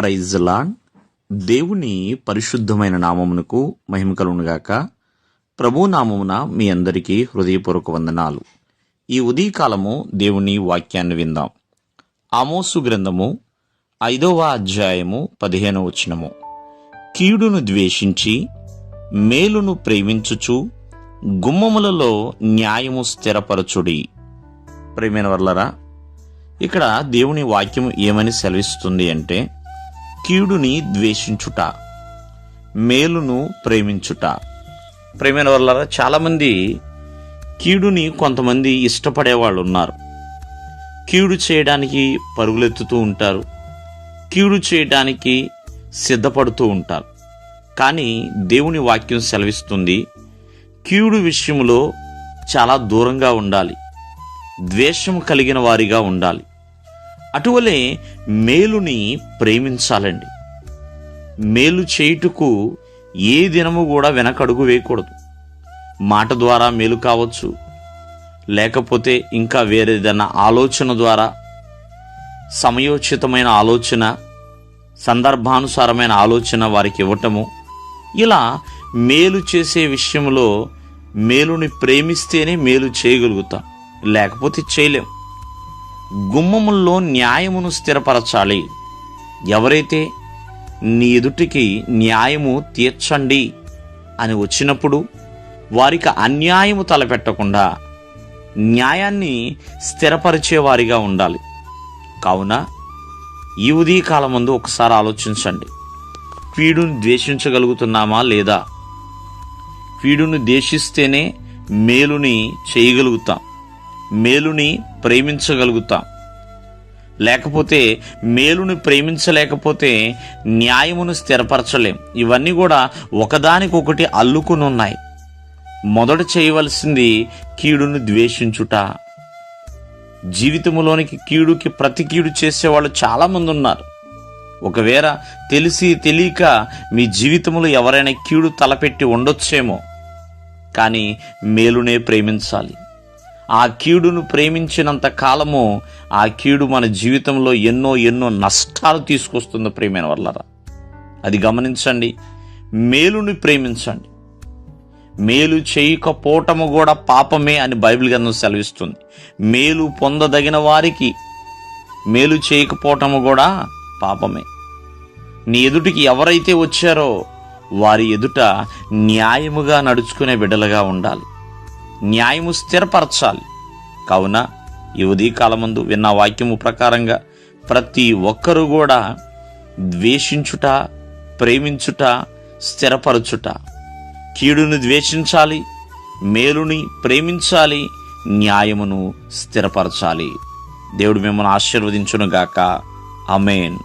ప్రైజ్లాన్ దేవుని పరిశుద్ధమైన నామమునకు మహిమ కలుగునుగాక. ప్రభు నామమున మీ అందరికీ హృదయపూర్వక వందనాలు. ఈ ఉదయకాలము దేవుని వాక్యాన్ని విందాం. ఆమోసు గ్రంథము ఐదవ అధ్యాయము పదిహేనవ వచనము. కీడును ద్వేషించి మేలును ప్రేమించుచు గుమ్మములలో న్యాయము స్థిరపరచుడి. ప్రేమైన వర్లరా ఇక్కడ దేవుని వాక్యం ఏమని సెలవిస్తుంది అంటే కీడుని ద్వేషించుట మేలును ప్రేమించుట. ప్రేమైన వల్ల చాలామంది కీడుని కొంతమంది ఇష్టపడే వాళ్ళు ఉన్నారు. కీడు చేయడానికి పరుగులెత్తుతూ ఉంటారు. కీడు చేయడానికి సిద్ధపడుతూ ఉంటారు. కానీ దేవుని వాక్యం సెలవిస్తుంది కీడు విషయంలో చాలా దూరంగా ఉండాలి. ద్వేషం కలిగిన వారిగా ఉండాలి. అటువలే మేలుని ప్రేమించాలండి. మేలు చేయుటకు ఏ దినము కూడా వెనకడుగు వేయకూడదు. మాట ద్వారా మేలు కావచ్చు. లేకపోతే ఇంకా వేరేదైనా ఆలోచన ద్వారా సమయోచితమైన ఆలోచన సందర్భానుసారమైన ఆలోచన వారికి ఇవ్వటము. ఇలా మేలు చేసే విషయంలో మేలుని ప్రేమిస్తేనే మేలు చేయగలుగుతాం. లేకపోతే చేయలేం. గుమ్మముల్లో న్యాయమును స్థిరపరచాలి. ఎవరైతే నీ ఎదుటికి న్యాయము తీర్చండి అని వచ్చినప్పుడు వారికి అన్యాయము తలపెట్టకుండా న్యాయాన్ని స్థిరపరిచేవారిగా ఉండాలి. కావున ఈ ఉదయకాలం ముందు ఒకసారి ఆలోచించండి. కీడును ద్వేషించగలుగుతున్నామా లేదా? కీడును ద్వేషిస్తేనే మేలుని చేయగలుగుతాం. మేలుని ప్రేమించగలుగుతాం. లేకపోతే మేలుని ప్రేమించలేకపోతే న్యాయమును స్థిరపరచలేం. ఇవన్నీ కూడా ఒకదానికొకటి అల్లుకుని ఉన్నాయి మొదట చేయవలసింది కీడును ద్వేషించుట. జీవితంలోనికి కీడుకి ప్రతి కీడు చేసేవాళ్ళు చాలామంది ఉన్నారు ఒకవేళ తెలిసి తెలియక మీ జీవితంలో ఎవరైనా కీడు తలపెట్టి ఉండొచ్చేమో. కానీ మేలునే ప్రేమించాలి. ఆ కీడును ప్రేమించినంత కాలము ఆ కీడు మన జీవితంలో ఎన్నో ఎన్నో నష్టాలు తీసుకొస్తుంది ప్రేమైన వల్లరా అది గమనించండి. మేలుని ప్రేమించండి. మేలు చేయకపోవటము కూడా పాపమే అని బైబిల్ గ్రంథం సెలవిస్తుంది. మేలు పొందదగిన వారికి మేలు చేయకపోవటము కూడా పాపమే. నీ ఎదుటికి ఎవరైతే వచ్చారో వారి ఎదుట న్యాయముగా నడుచుకునే బిడ్డలుగా ఉండాలి. న్యాయము స్థిరపరచాలి. కావున ఈ ఉదయకాలమందు విన్న వాక్యము ప్రకారంగా ప్రతి ఒక్కరూ కూడా ద్వేషించుట ప్రేమించుట స్థిరపరచుట. కీడును ద్వేషించాలి మేలుని ప్రేమించాలి న్యాయమును స్థిరపరచాలి. దేవుడు మిమ్మల్ని ఆశీర్వదించునుగాక. అమేన్